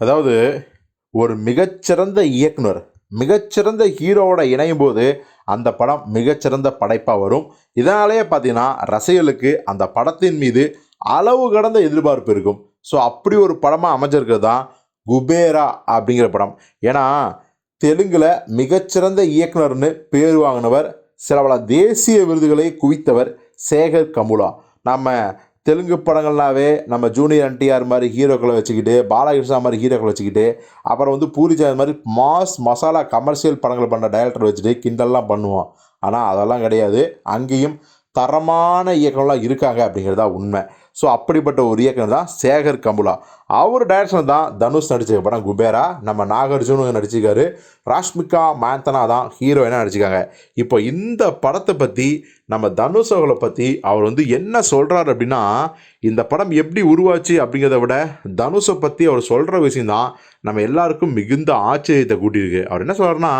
அதாவது ஒரு மிகச்சிறந்த இயக்குனர் மிகச்சிறந்த ஹீரோவோட இணையும் போது அந்த படம் மிகச்சிறந்த படைப்பாக வரும். இதனாலேயே பார்த்தீங்கன்னா ரசிகர்களுக்கு அந்த படத்தின் மீது அளவு கடந்த எதிர்பார்ப்பு இருக்கும். ஸோ அப்படி ஒரு படமாக அமைஞ்சிருக்கிறது தான் குபேரா அப்படிங்கிற படம். ஏன்னா தெலுங்கில் மிகச்சிறந்த இயக்குனர்னு பேர் வாங்கினவர் சில பல தேசிய விருதுகளை குவித்தவர் சேகர் கமுலா. நம்ம தெலுங்கு படங்கள்னாவே நம்ம ஜூனியர் என்டிஆர் மாதிரி ஹீரோக்களை வச்சுக்கிட்டு பாலகிருஷ்ணா மாதிரி ஹீரோக்களை வச்சுக்கிட்டு அப்புறம் வந்து பூரிஜாத் மாதிரி மாஸ் மசாலா கமர்ஷியல் படங்கள் பண்ண டைரக்டர் வச்சுட்டு கிண்டல்லாம் பண்ணுவோம் ஆனால் அதெல்லாம் கிடையாது. அங்கேயும் தரமான இயக்கங்களாக இருக்காங்க அப்படிங்கிறது தான் உண்மை. ஸோ அப்படிப்பட்ட ஒரு இயக்கம் தான் சேகர் கம்புலா. அவர் டைரக்ஷன் தான் தனுஷ் நடிச்ச படம் குபேரா. நம்ம நாகார்ஜுனும் நடிச்சிருக்காரு. ராஷ்மிகா மேந்தனா தான் ஹீரோயினாக நடிச்சிருக்காங்க. இப்போ இந்த படத்தை பற்றி நம்ம தனுஷ் அவர்களை பற்றி அவர் வந்து என்ன சொல்கிறாரு அப்படின்னா இந்த படம் எப்படி உருவாச்சு அப்படிங்கிறத விட தனுஷை பற்றி அவர் சொல்கிற விஷயம் தான் நம்ம எல்லாருக்கும் மிகுந்த ஆச்சரியத்தை கூட்டியிருக்கு. அவர் என்ன சொல்கிறாருன்னா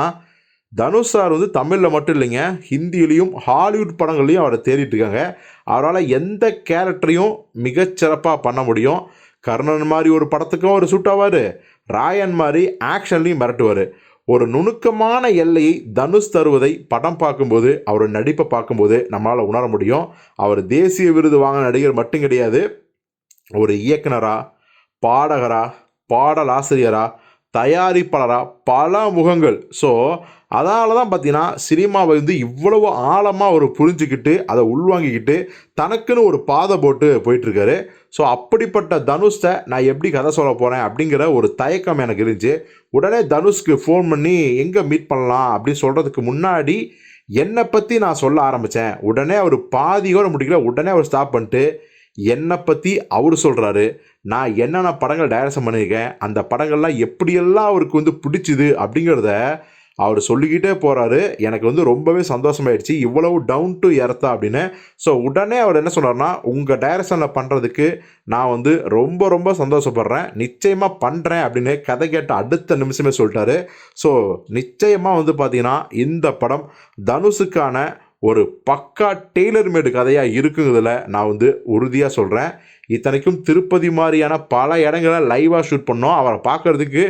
தனுஷ் சார் வந்து தமிழில் மட்டும் இல்லைங்க ஹிந்திலையும் ஹாலிவுட் படங்கள்லையும் அவரை தேடிட்டு இருக்காங்க. அவரால் எந்த கேரக்டரையும் மிகச்சிறப்பாக பண்ண முடியும். கர்ணன் மாதிரி ஒரு படத்துக்கும் அவர் சூட் ஆவார். ராயன் மாதிரி ஆக்ஷன்லையும் மிரட்டுவார். ஒரு நுணுக்கமான எல்லையை தனுஷ் தருவதை படம் பார்க்கும்போது அவர் நடிப்பை பார்க்கும்போது நம்மளால் உணர முடியும். அவர் தேசிய விருது வாங்கின நடிகர் மட்டும் கிடையாது. ஒரு இயக்குனரா பாடகரா பாடலாசிரியரா தயாரிப்பாளராக பல முகங்கள். ஸோ அதனால தான் பார்த்தீங்கன்னா சினிமாவை வந்து இவ்வளவு ஆழமாக அவர் புரிஞ்சுக்கிட்டு அதை உள்வாங்கிக்கிட்டு தனக்குன்னு ஒரு பாதை போட்டு போயிட்டுருக்காரு. ஸோ அப்படிப்பட்ட தனுஷ்டை நான் எப்படி கதை சொல்ல போகிறேன் அப்படிங்கிற ஒரு தயக்கம் எனக்கு இருந்துச்சு. உடனே தனுஷ்க்கு ஃபோன் பண்ணி எங்கே மீட் பண்ணலாம்? அப்படின்னு சொல்கிறதுக்கு முன்னாடி என்னை பற்றி நான் சொல்ல ஆரம்பித்தேன் உடனே அவர் பாதியோட முடிக்கல. உடனே அவர் ஸ்டாப் பண்ணிட்டு என்னை பற்றி அவர் சொல்கிறாரு நான் என்னென்ன படங்கள் டைரக்ஷன் பண்ணியிருக்கேன்? அந்த படங்கள்லாம் எப்படியெல்லாம் அவருக்கு வந்து பிடிச்சிது? அப்படிங்கிறத அவர் சொல்லிக்கிட்டே போகிறாரு எனக்கு வந்து ரொம்பவே சந்தோஷமாயிடுச்சு. இவ்வளவு டவுன் டு எர்த்தா அப்படின்னு. ஸோ உடனே அவர் என்ன சொன்னார்னா உங்கள் டைரக்ஷனில் பண்ணுறதுக்கு நான் வந்து ரொம்ப ரொம்ப சந்தோஷப்படுறேன். நிச்சயமாக பண்ணுறேன் அப்படின்னு கதை கேட்ட அடுத்த நிமிஷமே சொல்லிட்டாரு. ஸோ நிச்சயமாக வந்து பார்த்தீங்கன்னா இந்த படம் தனுஷுக்கான ஒரு பக்கா டெய்லர் மேடு கதையாக இருக்குங்கிறதுல நான் வந்து உறுதியாக சொல்கிறேன் இத்தனைக்கும் திருப்பதி மாதிரியான பல இடங்களை லைவாக ஷூட் பண்ணோம். அவரை பார்க்கறதுக்கு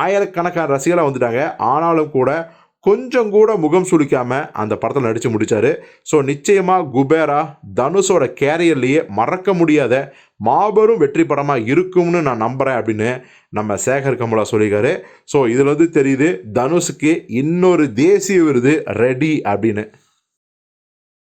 ஆயிரக்கணக்கான ரசிகர்களாக வந்துட்டாங்க. ஆனாலும் கூட கொஞ்சம் கூட முகம் சுளிக்காமல் அந்த படத்தில் நடித்து முடித்தார் ஸோ நிச்சயமாக குபேரா தனுஷோட கேரியர்லேயே மறக்க முடியாத மாபெரும் வெற்றி படமாக இருக்கும்னு நான் நம்புகிறேன் அப்படின்னு நம்ம சேகர் கமலா சொல்லியிருக்காரு. ஸோ இதில் வந்து தெரியுது தனுஷுக்கு இன்னொரு தேசிய விருது ரெடி அப்படின்னு.